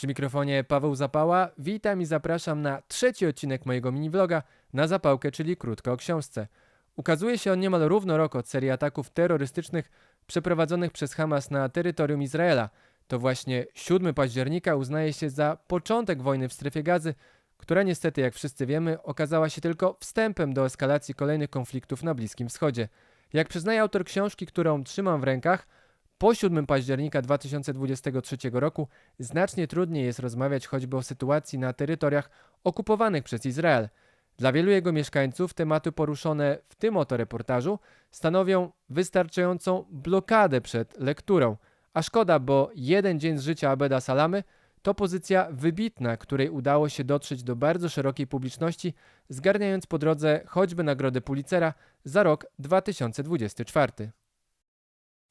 Przy mikrofonie Paweł Zapała. Witam i zapraszam na trzeci odcinek mojego mini-vloga na zapałkę, czyli krótko o książce. Ukazuje się on niemal równo rok od serii ataków terrorystycznych przeprowadzonych przez Hamas na terytorium Izraela. To właśnie 7 października uznaje się za początek wojny w strefie gazy, która niestety, jak wszyscy wiemy, okazała się tylko wstępem do eskalacji kolejnych konfliktów na Bliskim Wschodzie. Jak przyznaje autor książki, którą trzymam w rękach, po 7 października 2023 roku znacznie trudniej jest rozmawiać choćby o sytuacji na terytoriach okupowanych przez Izrael. Dla wielu jego mieszkańców tematy poruszone w tym oto reportażu stanowią wystarczającą blokadę przed lekturą. A szkoda, bo jeden dzień z życia Abeda Salamy to pozycja wybitna, której udało się dotrzeć do bardzo szerokiej publiczności, zgarniając po drodze choćby nagrodę Pulitzera za rok 2024.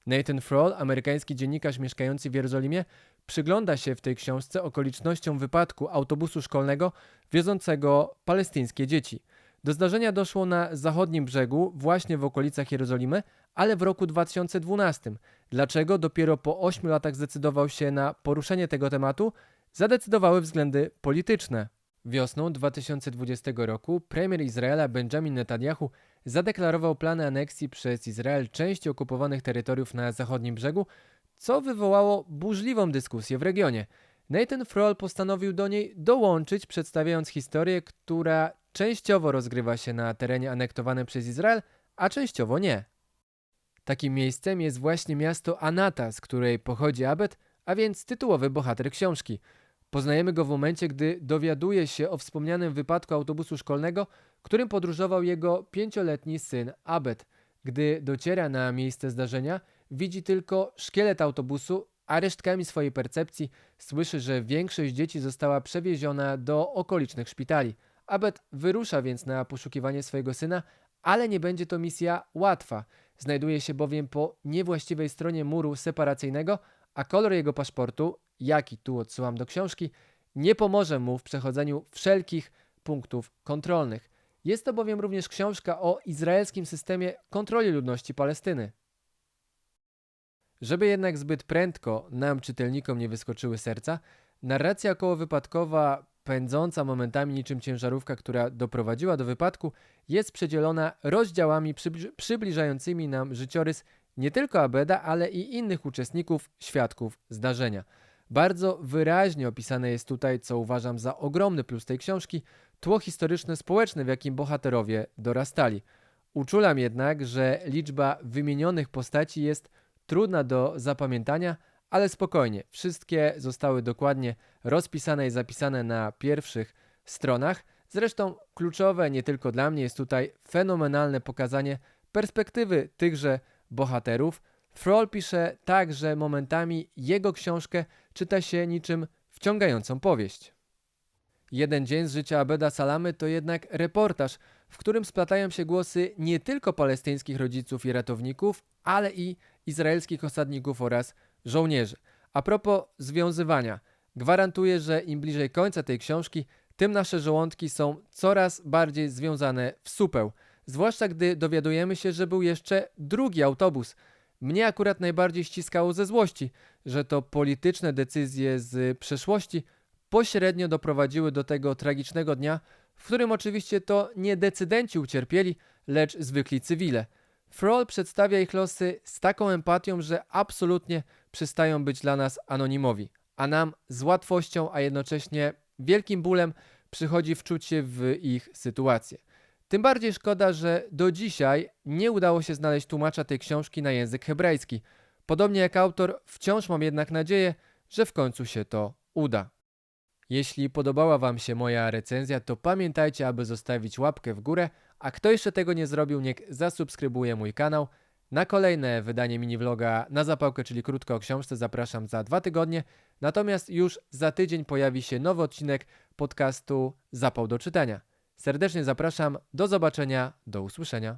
Nathan Froll, amerykański dziennikarz mieszkający w Jerozolimie, przygląda się w tej książce okolicznościom wypadku autobusu szkolnego wiozącego palestyńskie dzieci. Do zdarzenia doszło na zachodnim brzegu, właśnie w okolicach Jerozolimy, ale w roku 2012. Dlaczego dopiero po 8 latach zdecydował się na poruszenie tego tematu? Zadecydowały względy polityczne. Wiosną 2020 roku premier Izraela Benjamin Netanyahu zadeklarował plany aneksji przez Izrael części okupowanych terytoriów na zachodnim brzegu, co wywołało burzliwą dyskusję w regionie. Nathan Froll postanowił do niej dołączyć, przedstawiając historię, która częściowo rozgrywa się na terenie anektowanym przez Izrael, a częściowo nie. Takim miejscem jest właśnie miasto Anata, z której pochodzi Abed, a więc tytułowy bohater książki. Poznajemy go w momencie, gdy dowiaduje się o wspomnianym wypadku autobusu szkolnego, którym podróżował jego pięcioletni syn Abed. Gdy dociera na miejsce zdarzenia, widzi tylko szkielet autobusu, a resztkami swojej percepcji słyszy, że większość dzieci została przewieziona do okolicznych szpitali. Abed wyrusza więc na poszukiwanie swojego syna, ale nie będzie to misja łatwa. Znajduje się bowiem po niewłaściwej stronie muru separacyjnego, a kolor jego paszportu, jaki tu odsyłam do książki, nie pomoże mu w przechodzeniu wszelkich punktów kontrolnych. Jest to bowiem również książka o izraelskim systemie kontroli ludności Palestyny. Żeby jednak zbyt prędko nam, czytelnikom, nie wyskoczyły serca, narracja okołowypadkowa, pędząca momentami niczym ciężarówka, która doprowadziła do wypadku, jest przedzielona rozdziałami przybliż- przybliżającymi nam życiorys nie tylko Abeda, ale i innych uczestników, świadków zdarzenia. Bardzo wyraźnie opisane jest tutaj, co uważam za ogromny plus tej książki, tło historyczne-społeczne, w jakim bohaterowie dorastali. Uczulam jednak, że liczba wymienionych postaci jest trudna do zapamiętania, ale spokojnie, wszystkie zostały dokładnie rozpisane i zapisane na pierwszych stronach. Zresztą kluczowe nie tylko dla mnie jest tutaj fenomenalne pokazanie perspektywy tychże bohaterów. Froll pisze tak, że momentami jego książkę czyta się niczym wciągającą powieść. Jeden dzień z życia Abeda Salamy to jednak reportaż, w którym splatają się głosy nie tylko palestyńskich rodziców i ratowników, ale i izraelskich osadników oraz żołnierzy. A propos związywania, gwarantuję, że im bliżej końca tej książki, tym nasze żołądki są coraz bardziej związane w supeł. Zwłaszcza gdy dowiadujemy się, że był jeszcze drugi autobus. Mnie akurat najbardziej ściskało ze złości, że to polityczne decyzje z przeszłości pośrednio doprowadziły do tego tragicznego dnia, w którym oczywiście to nie decydenci ucierpieli, lecz zwykli cywile. Froll przedstawia ich losy z taką empatią, że absolutnie przestają być dla nas anonimowi, a nam z łatwością, a jednocześnie wielkim bólem przychodzi wczucie w ich sytuację. Tym bardziej szkoda, że do dzisiaj nie udało się znaleźć tłumacza tej książki na język hebrajski. Podobnie jak autor, wciąż mam jednak nadzieję, że w końcu się to uda. Jeśli podobała Wam się moja recenzja, to pamiętajcie, aby zostawić łapkę w górę, a kto jeszcze tego nie zrobił, niech zasubskrybuje mój kanał. Na kolejne wydanie mini-vloga na zapałkę, czyli krótko o książce, zapraszam za dwa tygodnie. Natomiast już za tydzień pojawi się nowy odcinek podcastu Zapał do czytania. Serdecznie zapraszam, do zobaczenia, do usłyszenia.